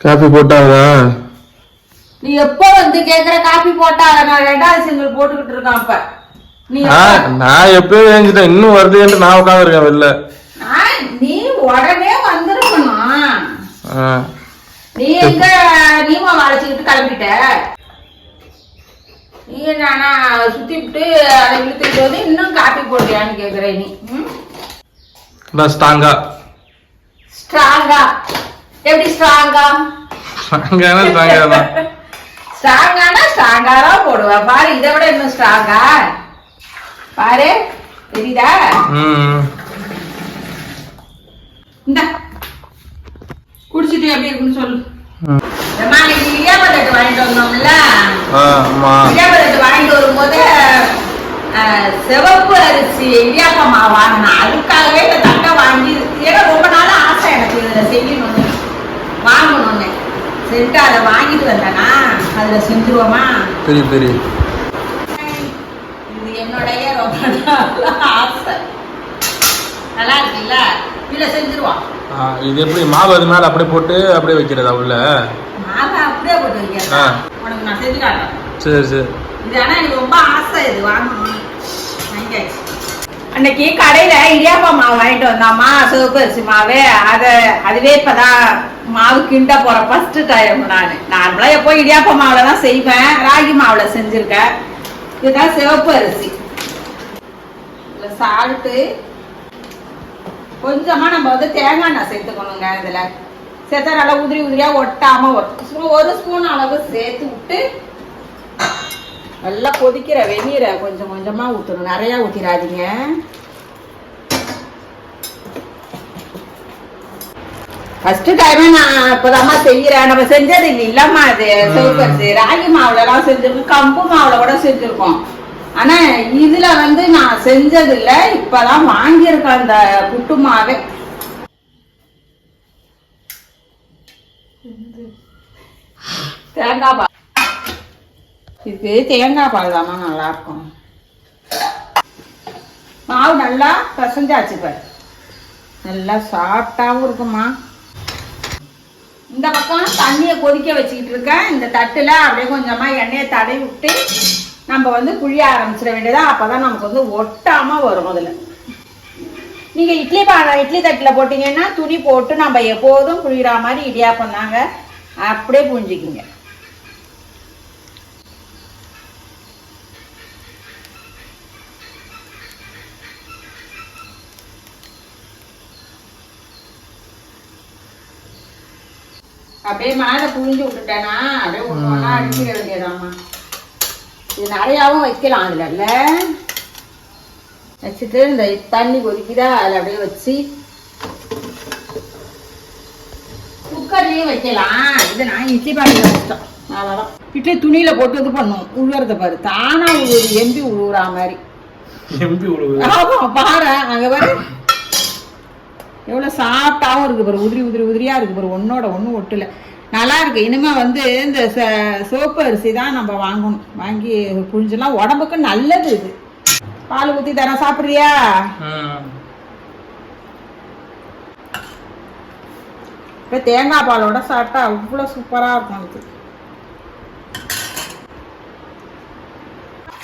Coffee போட்டாதா நீ எப்போ வந்து கேக்குற காப்பி போட்டா நான் ரெண்டாவது சிங்கிள் போட்டுக்கிட்டு இருக்கேன் அப்ப நீ நான் எப்பயோ ஏஞ்சிட்டேன் இன்னும் வருதுன்ட்டு நான் உட்காந்துருக்கேன் வெளில. நீ உடனே வந்திருக்கணும். நீ எங்க நீமா வளைச்சுக்கிட்டு கிளம்பிட்ட? நீ நானா சுத்தி விட்டு அதை இழுத்துட்டு வந்து இன்னும் காப்பி போட்டியான்னு கேக்குற நீ ஸ்ட்ராங்கா ஸ்ட்ராங்கா எப்படி ஸ்ட்ராங்கா ஸ்ட்ராங்கான ஸ்ட்ராங்கா தான் ஸ்ட்ராங்கானா ஸ்ட்ராங்கா தான் போடுவா. பாரு இதை விட இன்னும் ஸ்ட்ராங்கா பாரு தெரியுதா? இந்த. குடிச்சிட்டு எப்படி இருக்குன்னு சொல்லு. வாங்கிட்டு வந்தோம்ல? இடியாப்பத்தட்டு வாங்கிட்டு வரும்போது சிவப்பு அரிசி இடியாப்பம் மாவு வாங்கினேன் அதுக்காகவே இந்த தட்டை வாங்கி ஏன்னா ரொம்ப நாள் ஆசை எனக்கு இதுல செய்யணும்னு வாங்கணும்னு. சரிட்டு அதை வாங்கிட்டு வந்தேனா அதுல செஞ்சுருவோமா? பெரிய பெரிய இது என்னுடைய ரொம்ப ஆசை. நல்லா இருக்குல்ல? இதுல செஞ்சுருவோம் இது எப்படி மாவு அது மேல அப்படியே போட்டு அப்படியே வைக்கிறதா உள்ள? மாவை அப்படியே போட்டு வைக்கிறேன் ஆ. உனக்கு நான் செஞ்சு காட்டுறேன். சரி சரி. இது ஆனா எனக்கு ரொம்ப ஆசை இது வாங்கணும் வாங்கியாச்சு. அன்னைக்கு கடையில இடியாப்பா மாவு வாங்கிட்டு வந்தாமா சிவப்பு அரிசி மாவு. அதை அதுவே இப்பதான் மாவு கிண்ட போற ஃபர்ஸ்ட் டைம் நான். நார்மலா எப்போ இடியாப்பா மாவுல தான் செய்வேன். ராகி மாவுல செஞ்சிருக்கேன். இதுதான் சிவப்பு அரிசி. இதுல சால்ட்டு. கொஞ்சமா நம்ம வந்து தேங்காய் எண்ணெய் சேர்த்துக்கணுங்க இதுல. சேர்த்தா நல்லா உதிரி உதிரியா ஒட்டாம ஒரு ஸ்பூன் அளவு சேர்த்து விட்டு நல்லா கொதிக்கிற வெந்நீரை கொஞ்சம் கொஞ்சமா ஊற்றணும் நிறைய ஊற்றிடாதீங்க ஃபர்ஸ்ட் டைமே நான் இப்போதாம்மா செய்யறேன். நம்ம செஞ்சது இல்லை இல்லம்மா அது. சிவப்பரிசி ராகி மாவுல எல்லாம் செஞ்சிருக்கோம். கம்பு மாவுல கூட செஞ்சிருக்கோம். ஆனா இதுல வந்து நான் செஞ்சது இல்ல இப்பதான் வாங்கியிருக்கேன் அந்த புட்டு மாவே. தேங்காய் இதுக்கு தேங்காய் பால் தாம்மா நல்லா இருக்கும் மாவு நல்லா பசஞ்சாச்சு பாரு. நல்லா சாஃப்டாகவும் இருக்குமா இந்த பக்கம் தண்ணியை கொதிக்க வச்சுக்கிட்டு இருக்கேன் இந்த தட்டில் அப்படியே கொஞ்சமாக எண்ணெயை தடவி விட்டு நம்ம வந்து புழிய ஆரம்பிச்சிட வேண்டியதாக அப்போ தான் நமக்கு வந்து ஒட்டாமல் வரும் அதில் நீங்கள் இட்லி பா இட்லி தட்டில் போட்டிங்கன்னா துணி போட்டு நம்ம எப்போதும் புழியிற மாதிரி இடியாப்பம் தாங்க. அப்படியே புழிஞ்சிக்கிங்க. அப்படியே மேலே புழிஞ்சு விட்டுட்டேனா அப்படியே ஒன்று ஒன்றா அடிச்சிட வேண்டியதாம்மா இது நிறையாவும் வைக்கலாம் அதில். இல்லை? வச்சுட்டு இந்த தண்ணி கொதிக்குதா அதில் அப்படியே வச்சு குக்கர்லேயும் வைக்கலாம். இது நான் இட்லி பாட்டில் வச்சிட்டோம். அவ்வளோதான் இட்லி துணியில் போட்டு இது பண்ணும். உழுவுறத பாரு. தானா உழுவுது எம்பி உழுவுறா மாதிரி. எம்பி உழுவுது பாரு. அங்க பாரு. எவ்வளவு சாஃப்டாவும் இருக்கு பாரு உதிரி உதிரி உதிரியா இருக்கு பாரு ஒன்னோட ஒண்ணு ஒட்டுல. நல்லா இருக்கு. இனிமே வந்து இந்த ச- சிவப்பு அரிசி தான் நம்ம வாங்கணும். வாங்கி புழிஞ்சலாம் உடம்புக்கு நல்லது இது. பால் ஊத்தி தரேன் சாப்பிடுறியா. இப்ப தேங்காய் பாலோட சாப்பிட்டா அவ்வளவு சூப்பரா இருக்கும் இது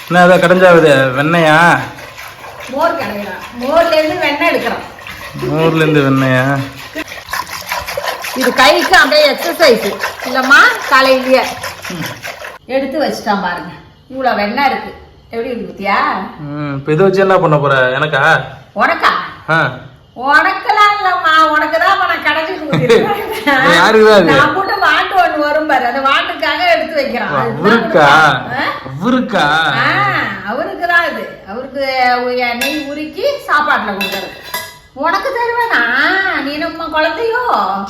என்ன அதை கடைஞ்சாவுது வெண்ணையா? மோர் கிடைக்கலாம் மோர்ல இருந்து வெண்ணெய் எடுக்கிறோம் ஊர்ல இருந்து வெண்ணையா இது கைக்கு அப்படியே எக்ஸசைஸ் இல்லம்மா காலையிலேயே எடுத்து வச்சுட்டான் பாருங்க. இவ்வளவு வெண்ணெய் இருக்கு. எப்படி இருக்கு பத்தியா? ம் இப்போ இதை வச்சு என்ன பண்ண போற? எனக்கா? உனக்கா? ஆ. உனக்கெல்லாம் இல்லம்மா. உனக்கு தான் நான் கடைச்சி யாருக்கு தான் அது? நான் போட்டு வாட்டு ஒண்ணு வரும் பாரு. அந்த வாட்டுக்காக எடுத்து வைக்கிறான். அவருக்கா? அவருக்கா அவருக்கு தான் இது. அவருக்கு நெய் உருக்கி சாப்பாட்டுல கொடுக்கறது. உனக்கு தருவேனா? நீ நம்ம குழந்தையோ?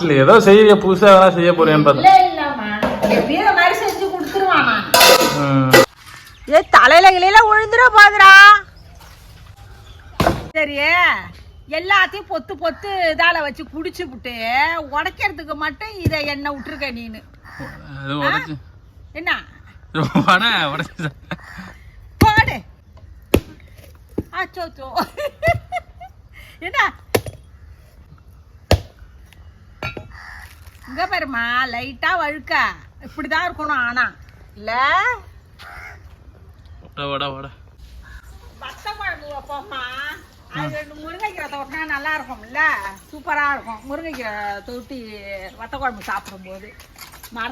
இல்ல ஏதோ செய்ய புதுசா எதனா செய்ய இல்ல இல்லம்மா. இந்த மாதிரி செஞ்சு கொடுத்துருவான். ஏ தலையில கிளையில விழுந்துட பாதுரா சரி எல்லாத்தையும் பொத்து பொத்து இதால வச்சு குடிச்சு விட்டு உடைக்கிறதுக்கு மட்டும் இதை என்ன விட்டுருக்க நீனு? என்ன? பாடு. அச்சோ என்ன? இங்க பாருமா லைட்டா வழுக்க. இப்படிதான் இருக்கணும் ஆனா. இல்ல? வட வட வட. வத்த குழம்பு வைப்போம்மா. அது ரெண்டு முருங்கைக்கீரை தொட்டினா நல்லா இருக்கும்ல சூப்பரா இருக்கும். முருங்கைக்கீரை தொட்டி வத்த குழம்பு சாப்பிடும்போது. மர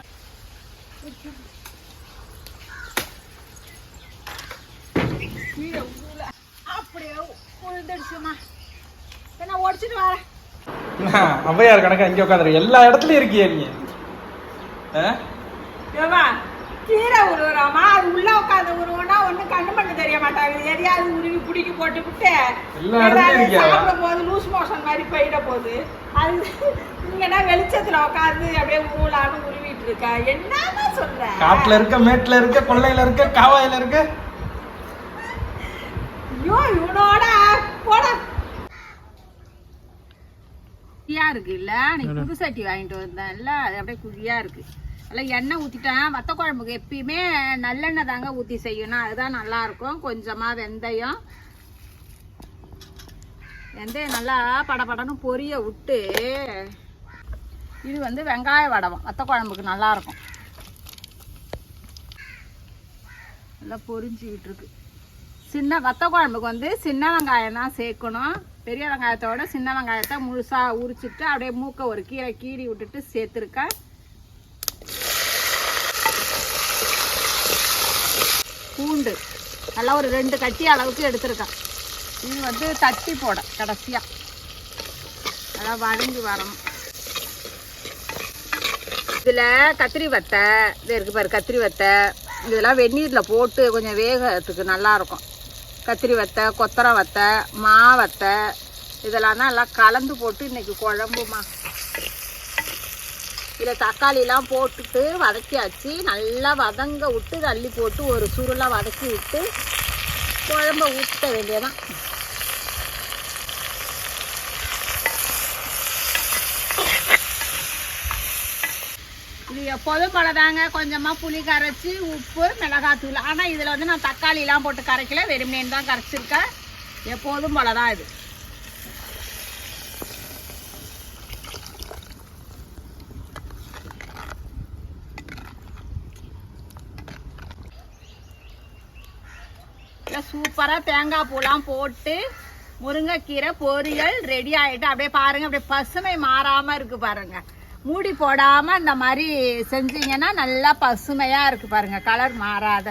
அப்படியே உழுந்துடுச்சுமா என்ன உடச்சிட்டு வரேன் அவ்வையார் கணக்கா இங்க உட்காந்துரு. எல்லா இடத்துலயும் இருக்கியே நீ. கீரை உருவுறாமா அது உள்ள உட்காந்து உருவனா ஒண்ணும் கண்ணு பண்ண தெரிய மாட்டாங்க எதையாவது உருவி பிடிக்கி போட்டு விட்டு? சாப்பிடும் போது லூஸ் மோஷன் மாதிரி போயிட போகுது. அது இங்கன்னா வெளிச்சத்துல உட்காந்து அப்படியே உருவலான்னு உருவிட்டு இருக்க. என்னன்னு சொல்ற? காட்டுல இருக்க மேட்டுல இருக்க கொள்ளையில இருக்க காவாயில இருக்க. ஐயோ இவனோட போட. குழியா இருக்கு. இல்ல நீ புது சட்டி வாங்கிட்டு வந்தேன்ல அது அப்படியே குழியா இருக்கு. அதில் எண்ணெய் ஊற்றிட்டேன் வத்த குழம்புக்கு எப்பயுமே நல்லெண்ணெய் தாங்க ஊற்றி செய்யணும். அதுதான் நல்லா இருக்கும் கொஞ்சமாக வெந்தயம். வெந்தயம் நல்லா படபடன்னு பொரிய விட்டு இது வந்து வெங்காய வடகம் வத்த குழம்புக்கு நல்லா இருக்கும் நல்லா பொரிஞ்சுக்கிட்டு இருக்கு. சின்ன வத்த குழம்புக்கு வந்து சின்ன வெங்காயம் தான் சேர்க்கணும். பெரிய வெங்காயத்தோட சின்ன வெங்காயத்தை முழுசாக உரிச்சிட்டு அப்படியே மூக்கை ஒரு கீரை கீறி விட்டுட்டு சேர்த்துருக்கேன் பூண்டு. நல்லா ஒரு ரெண்டு கட்டி அளவுக்கு எடுத்திருக்கேன். இது வந்து தட்டி போட கடைசியாக நல்லா வதங்கி வரணும். இதில் கத்திரி வத்தை இது இருக்குது பாரு கத்திரி வத்தை. இதெல்லாம் வெந்நீரில் போட்டு கொஞ்சம் வேகத்துக்கு நல்லாயிருக்கும் கத்திரி வத்தை கொத்தரை வத்தை மா வத்தை இதெல்லாம் தான் எல்லாம் கலந்து போட்டு இன்னைக்கு குழம்புமா. இதில் தக்காளிலாம் போட்டுட்டு வதக்கியாச்சு. நல்லா வதங்க விட்டு அள்ளி போட்டு ஒரு சுருளாக வதக்கி விட்டு குழம்ப ஊற்ற வேண்டியதான் இது எப்போதும் போலதாங்க கொஞ்சமாக புளி கரைச்சி உப்பு மிளகாத்தூள். ஆனால் இதில் வந்து நான் தக்காளிலாம் போட்டு கரைக்கல. வெறுமனேன்னு தான் கரைச்சிருக்கேன். எப்போதும் போல தான் இது. சூப்பராக தேங்காய் பூலாம் போட்டு முருங்கைக்கீரை பொரியல் ரெடி ஆகிட்டு அப்படியே பாருங்க. அப்படியே பசுமை மாறாமல் இருக்குது பாருங்கள் மூடி போடாமல் இந்த மாதிரி செஞ்சீங்கன்னா நல்லா பசுமையாக இருக்கு பாருங்க. கலர் மாறாத.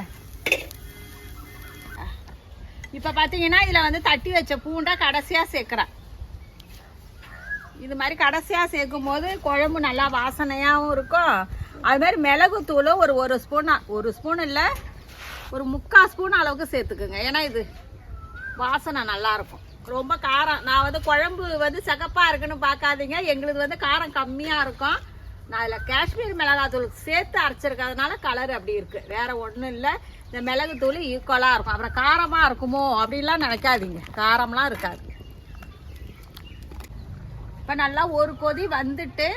இப்போ பார்த்தீங்கன்னா இதில் வந்து தட்டி வச்ச பூண்டை கடைசியாக சேர்க்குறேன். இது மாதிரி கடைசியாக சேர்க்கும் போது குழம்பு நல்லா வாசனையாகவும் இருக்கும். அது மாதிரி மிளகுத்தூளும் ஒரு ஒரு ஸ்பூனா ஒரு ஸ்பூன் இல்லை ஒரு முக்கால் ஸ்பூன் அளவுக்கு சேர்த்துக்குங்க. ஏன்னா இது வாசனை நல்லா இருக்கும். ரொம்ப காரம். நான் வந்து குழம்பு வந்து சகப்பாக இருக்குன்னு பார்க்காதீங்க. எங்களுக்கு வந்து காரம் கம்மியாக இருக்கும். நான் அதில் காஷ்மீர் மிளகாத்தூள் சேர்த்து அரைச்சிருக்கிறதுனால கலர் அப்படி இருக்கு. வேறு ஒன்றும் இல்லை. இந்த மிளகுத்தூள் ஈக்குவலாக இருக்கும். அப்புறம் காரமாக இருக்குமோ அப்படின்லாம் நினைக்காதீங்க. காரம்லாம் இருக்காது. இப்போ நல்லா ஒரு கொதி வந்துட்டு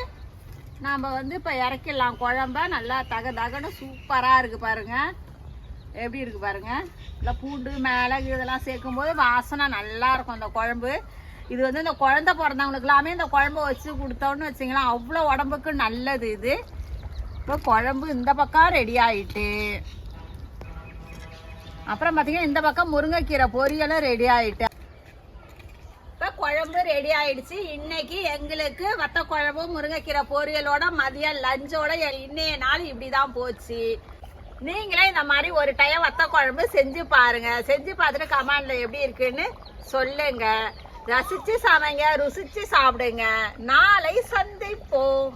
நாம் வந்து இப்போ இறக்கிடலாம். குழம்ப நல்லா தக தகன்னு சூப்பராக இருக்குது பாருங்கள் எப்படி இருக்கு பாருங்க? இல்லை பூண்டு மிளகு இதெல்லாம் சேர்க்கும்போது வாசனை நல்லா இருக்கும். அந்த குழம்பு. இது வந்து இந்த குழந்தை பிறந்தவங்களுக்கு எல்லாமே இந்த குழம்பு வச்சு கொடுத்தோன்னு வச்சிங்களா அவ்வளோ உடம்புக்கு நல்லது இது. இப்போ குழம்பு இந்த பக்கம் ரெடி ஆயிட்டு. அப்புறம் பார்த்தீங்கன்னா இந்த பக்கம் முருங்கைக்கீரை பொரியலும் ரெடி ஆயிட்டு. இப்போ குழம்பு ரெடி ஆயிடுச்சு. இன்னைக்கு எங்களுக்கு வத்த குழம்பு முருங்கைக்கீரை பொரியலோட மதியம் லஞ்சோட இன்னைய நாள் இப்படி தான் போச்சு. நீங்களே இந்த மாதிரி ஒரு டைம் வத்த குழம்பு செஞ்சு பாருங்க. செஞ்சு பார்த்துட்டு கமாண்டில் எப்படி இருக்குன்னு சொல்லுங்க. ரசிச்சு சமைங்க ருசிச்சு சாப்பிடுங்க. நாளை சந்திப்போம்.